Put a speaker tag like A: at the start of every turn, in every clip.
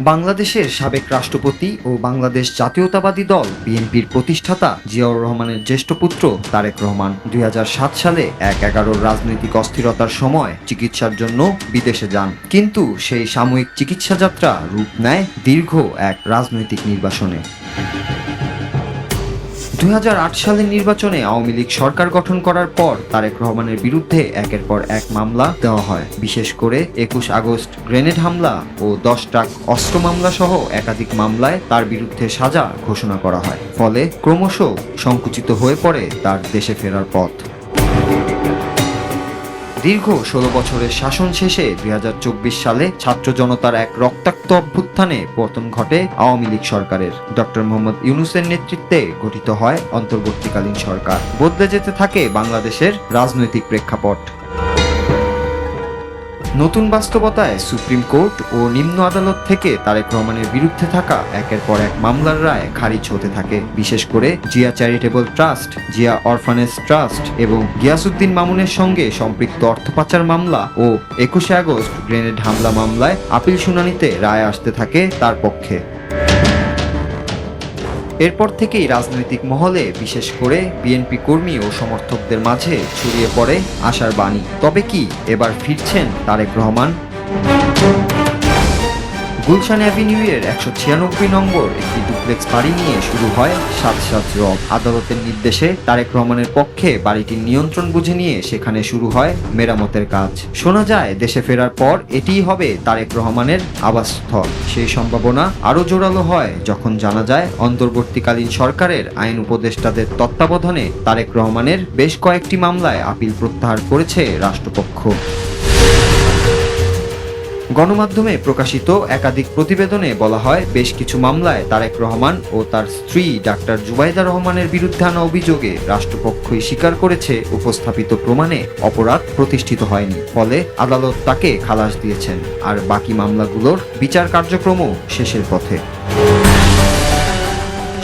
A: বাংলাদেশের সাবেক রাষ্ট্রপতি ও বাংলাদেশ জাতীয়তাবাদী দল বিএনপির প্রতিষ্ঠাতা জিয়াউর রহমানের জ্যেষ্ঠ পুত্র তারেক রহমান দুই হাজার সাত সালে এক এগারোর রাজনৈতিক অস্থিরতার সময় চিকিৎসার জন্য বিদেশে যান। কিন্তু সেই সাময়িক চিকিৎসা যাত্রা রূপ নেয় দীর্ঘ এক রাজনৈতিক নির্বাসনে। দু হাজার আট সালের নির্বাচনে আওয়ামী লীগ সরকার গঠন করার পর তারেক রহমানের বিরুদ্ধে একের পর এক মামলা দেওয়া হয়। বিশেষ করে একুশ আগস্ট গ্রেনেড হামলা ও দশ ট্রাক অস্ত্র মামলা সহ একাধিক মামলায় তার বিরুদ্ধে সাজা ঘোষণা করা হয়। ফলে ক্রমশ সংকুচিত হয়ে পড়ে তার দেশে ফেরার পথ। দীর্ঘ ষোলো বছরের শাসন শেষে দুই হাজার চব্বিশ সালে ছাত্র জনতার এক রক্তাক্ত অভ্যুত্থানে পতন ঘটে আওয়ামী লীগ সরকারের। ডক্টর মোহাম্মদ ইউনুসের নেতৃত্বে গঠিত হয় অন্তর্বর্তীকালীন সরকার। বদলে যেতে থাকে বাংলাদেশের রাজনৈতিক প্রেক্ষাপট। নতুন বাস্তবতায় সুপ্রিম কোর্ট ও নিম্ন আদালত থেকে তারেক রহমানের বিরুদ্ধে থাকা একের পর এক মামলার রায় খারিজ হতে থাকে। বিশেষ করে Zia charitable trust, Zia orphanage trust এবং গিয়াসুদ্দিন মামুনের সঙ্গে সম্পৃক্ত অর্থ পাচার মামলা ও একুশে আগস্ট গ্রেনেড হামলা মামলায় আপিল শুনানিতে রায় আসতে থাকে তার পক্ষে। এরপর থেকেই রাজনৈতিক মহলে, বিশেষ করে বিএনপি কর্মী ও সমর্থকদের মাঝে ছড়িয়ে পড়ে আশার বাণী। তবে কি এবার ফিরছেন তারেক রহমান? গুলশান অ্যাভিনিউ এর একশো ছিয়ানব্বই নম্বর একটি ডুপ্লেক্স বাড়ি নিয়ে শুরু হয় সাত সাত রব আদালতের নির্দেশে। তারেক রহমানের পক্ষে বাড়িটির নিয়ন্ত্রণ বুঝে নিয়ে সেখানে শুরু হয় মেরামতের কাজ। শোনা যায়, দেশে ফেরার পর এটিই হবে তারেক রহমানের আবাসস্থল। সেই সম্ভাবনা আরও জোরালো হয় যখন জানা যায়, অন্তর্বর্তীকালীন সরকারের আইন উপদেষ্টাদের তত্ত্বাবধানে তারেক রহমানের বেশ কয়েকটি মামলায় আপিল প্রত্যাহার করেছে রাষ্ট্রপক্ষ। গণমাধ্যমে প্রকাশিত একাধিক প্রতিবেদনে বলা হয়, বেশ কিছু মামলায় তারেক রহমান ও তার স্ত্রী ডাক্তার জুবাইদা রহমানের বিরুদ্ধে আনা অভিযোগে রাষ্ট্রপক্ষই স্বীকার করেছে, উপস্থাপিত প্রমাণে অপরাধ প্রতিষ্ঠিত হয়নি, ফলে আদালত তাকে খালাস দিয়েছেন। আর বাকি মামলাগুলোর বিচার কার্যক্রমও শেষের পথে।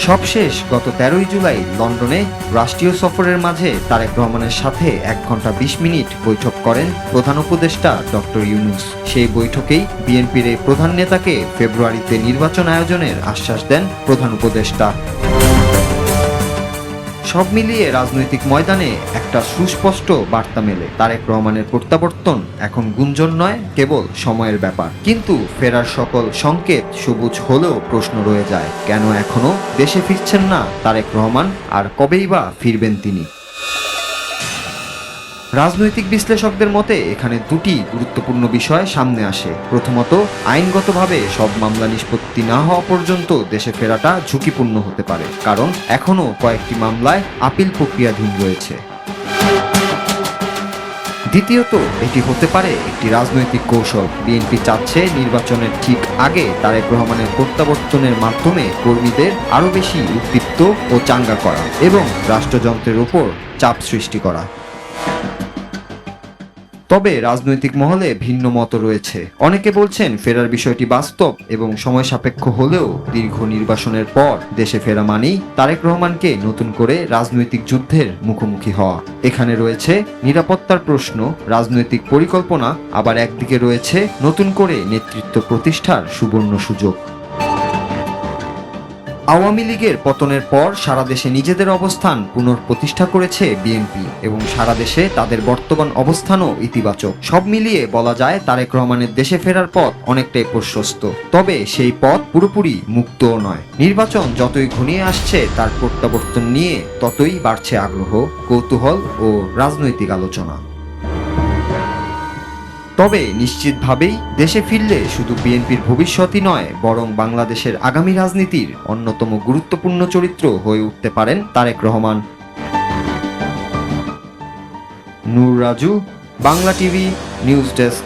A: সবশেষ গত তেরোই জুলাই লন্ডনে রাষ্ট্রীয় সফরের মাঝে তারেক রহমানের সাথে এক ঘণ্টা বিশ মিনিট বৈঠক করেন প্রধান উপদেষ্টা ডক্টর ইউনুস। সেই বৈঠকেই বিএনপির প্রধান নেতাকে ফেব্রুয়ারিতে নির্বাচন আয়োজনের আশ্বাস দেন প্রধান উপদেষ্টা। সব মিলিয়ে রাজনৈতিক ময়দানে একটা সুস্পষ্ট বার্তা মেলে। তারেক রহমানের প্রত্যাবর্তন এখন গুঞ্জন নয়, কেবল সময়ের ব্যাপার। কিন্তু ফেরার সকল সংকেত সবুজ হলেও প্রশ্ন রয়ে যায়, কেন এখনও দেশে ফিরছেন না তারেক রহমান? আর কবেই বা ফিরবেন তিনি? রাজনৈতিক বিশ্লেষকদের মতে, এখানে দুটি গুরুত্বপূর্ণ বিষয় সামনে আসে। প্রথমত, আইনগতভাবে সব মামলা নিষ্পত্তি না হওয়া পর্যন্ত দেশে ফেরাটা ঝুঁকিপূর্ণ হতে পারে, কারণ এখনও কয়েকটি মামলায় আপিল প্রক্রিয়াধীন রয়েছে। দ্বিতীয়ত, এটি হতে পারে একটি রাজনৈতিক কৌশল। বিএনপি চাচ্ছে নির্বাচনের ঠিক আগে তারেক রহমানের প্রত্যাবর্তনের মাধ্যমে কর্মীদের আরও বেশি উদ্দীপ্ত ও চাঙ্গা করা এবং রাষ্ট্রযন্ত্রের উপর চাপ সৃষ্টি করা। তবে রাজনৈতিক মহলে ভিন্ন মত রয়েছে। অনেকে বলছেন ফেরার বিষয়টি বাস্তব এবং সময় সাপেক্ষ হলেও দীর্ঘ নির্বাসনের পর দেশে ফেরা মানেই তারেক রহমানকে নতুন করে রাজনৈতিক যুদ্ধের মুখোমুখি হওয়া। এখানে রয়েছে নিরাপত্তার প্রশ্ন, রাজনৈতিক পরিকল্পনা, আবার একদিকে রয়েছে নতুন করে নেতৃত্ব প্রতিষ্ঠার সুবর্ণ সুযোগ। আওয়ামী লীগের পতনের পর সারা দেশে নিজেদের অবস্থান পুনঃপ্রতিষ্ঠা করেছে বিএনপি এবং সারা দেশে তাদের বর্তমান অবস্থানও ইতিবাচক। সব মিলিয়ে বলা যায়, তারেক রহমানের দেশে ফেরার পথ অনেকটাই প্রশস্ত। তবে সেই পথ পুরোপুরি মুক্তও নয়। নির্বাচন যতই ঘনিয়ে আসছে, তার প্রত্যাবর্তন নিয়ে ততই বাড়ছে আগ্রহ, কৌতূহল ও রাজনৈতিক আলোচনা। তবে নিশ্চিতভাবেই দেশে ফিরলে শুধু বিএনপির ভবিষ্যতই নয়, বরং বাংলাদেশের আগামী রাজনীতির অন্যতম গুরুত্বপূর্ণ চরিত্র হয়ে উঠতে পারেন Tarique Rahman. Nur Raju, Bangla TV, news desk.